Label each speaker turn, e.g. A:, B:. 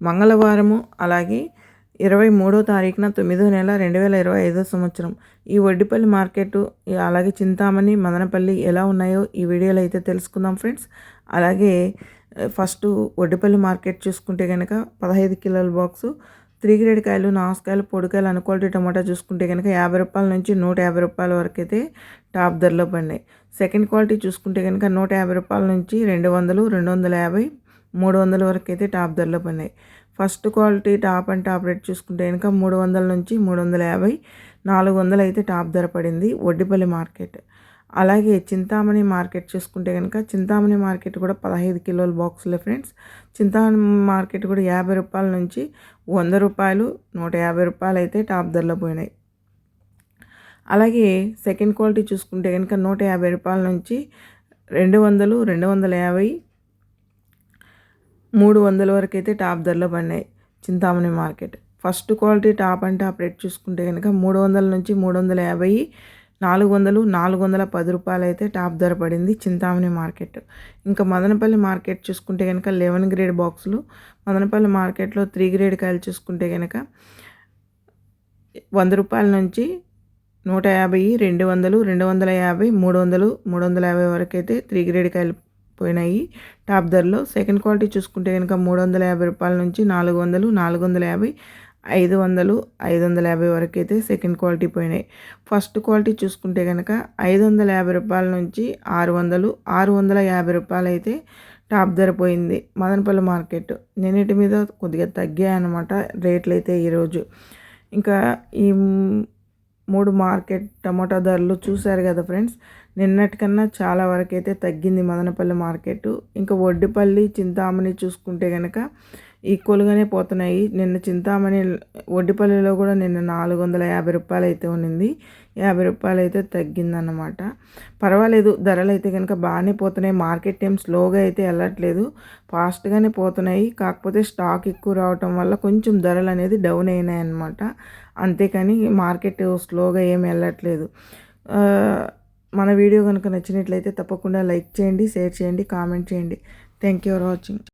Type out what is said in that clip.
A: మంగళవారము అలాగే ఇరవై మూడో తారీఖున తొమ్మిదో నెల రెండు వేల ఇరవై ఐదో సంవత్సరం. ఈ వడ్డిపల్లి మార్కెట్ అలాగే చింతామణి మదనపల్లి ఎలా ఉన్నాయో ఈ వీడియోలో అయితే తెలుసుకుందాం ఫ్రెండ్స్. అలాగే ఫస్ట్ వడ్డిపల్లి మార్కెట్ చూసుకుంటే కనుక పదహైదు కిలోల బాక్సు త్రీ గ్రేడ్ కాయలు నాసుకాయలు పొడికాయలు అనుక్వాలిటీ టమాటా చూసుకుంటే కనుక యాభై రూపాయల నుంచి నూట యాభై రూపాయల వరకు అయితే టాప్ ధరలో పడినాయి. సెకండ్ క్వాలిటీ చూసుకుంటే కనుక నూట యాభై రూపాయల నుంచి రెండు వందలు రెండు వందల యాభై మూడు వందల వరకు అయితే టాప్ ధరలో పడినాయి first quality top and top rate చూసుకుంటే కనుక మూడు వందల నుంచి మూడు వందల యాభై నాలుగు వందలు అయితే టాప్ ధర పడింది వడ్డిపల్లి మార్కెట్. అలాగే చింతామణి మార్కెట్ చూసుకుంటే కనుక చింతామణి మార్కెట్ కూడా పదహైదు కిలోల బాక్సులే ఫ్రెండ్స్. చింతామణి మార్కెట్ కూడా యాభై రూపాయల నుంచి వంద రూపాయలు నూట యాభై రూపాయలు అయితే టాప్ ధరలో పోయినాయి. అలాగే సెకండ్ క్వాలిటీ చూసుకుంటే కనుక నూట యాభై రూపాయల నుంచి రెండు వందలు రెండు వందల యాభై మూడు వందల వరకు అయితే టాప్ ధరలో పడినాయి Chintamani market. First quality top అంటే టాప్ చూసుకుంటే కనుక మూడు వందల నుంచి మూడు వందల యాభై నాలుగు వందలు నాలుగు వందల పది రూపాయలు అయితే టాప్ ధర పడింది చింతామణి మార్కెట్. ఇంకా మదనపల్లి మార్కెట్ చూసుకుంటే కనుక లెవెన్ గ్రేడ్ బాక్సులు. మదనపల్లి మార్కెట్లో త్రీ గ్రేడ్ కాయలు చూసుకుంటే కనుక వంద రూపాయల నుంచి నూట యాభై రెండు వందలు రెండు వందల యాభై మూడు వందలు మూడు వందల యాభై వరకు అయితే త్రీ గ్రేడ్ కాయలు పోయినాయి. టాప్ ధరలో సెకండ్ క్వాలిటీ చూసుకుంటే కనుక మూడు వందల యాభై రూపాయల నుంచి నాలుగు వందలు నాలుగు వందల యాభై ఐదు వందలు ఐదు వందల యాభై వరకు అయితే సెకండ్ క్వాలిటీ పోయినాయి. ఫస్ట్ క్వాలిటీ చూసుకుంటే కనుక ఐదు వందల యాభై రూపాయల నుంచి ఆరు వందలు ఆరు వందల యాభై రూపాయలు అయితే టాప్ ధర పోయింది. మదనపల్లి మార్కెట్ నిన్నటి మీద కొద్దిగా తగ్గాయన్నమాట రేట్లు అయితే ఈరోజు. ఇంకా ఈ మూడు మార్కెట్ టమాటా ధరలు చూశారు కదా ఫ్రెండ్స్ నిన్నటికన్నా చాలా వరకు అయితే తగ్గింది మదనపల్లి మార్కెట్ ఇంకా ఒడ్డిపల్లి చింతామణి చూసుకుంటే కనుక ఈక్వల్గానే పోతున్నాయి. నిన్న చింతామణి ఒడ్డిపల్లిలో కూడా నిన్న నాలుగు వందల యాభై రూపాయలు అయితే ఉన్నింది. యాభై రూపాయలు అయితే తగ్గిందన్నమాట. పర్వాలేదు ధరలు అయితే కనుక బాగానే పోతున్నాయి. మార్కెట్ ఏం స్లోగా అయితే వెళ్ళట్లేదు. ఫాస్ట్గానే పోతున్నాయి. కాకపోతే స్టాక్ ఎక్కువ రావటం వల్ల కొంచెం ధరలు అనేది డౌన్ అయినాయి అన్నమాట అంతేకాని మార్కెట్ స్లోగా ఏం వెళ్ళట్లేదు. మన వీడియో కనుక నచ్చినట్లయితే తప్పకుండా లైక్ చేయండి షేర్ చేయండి కామెంట్ చేయండి. Thank you for watching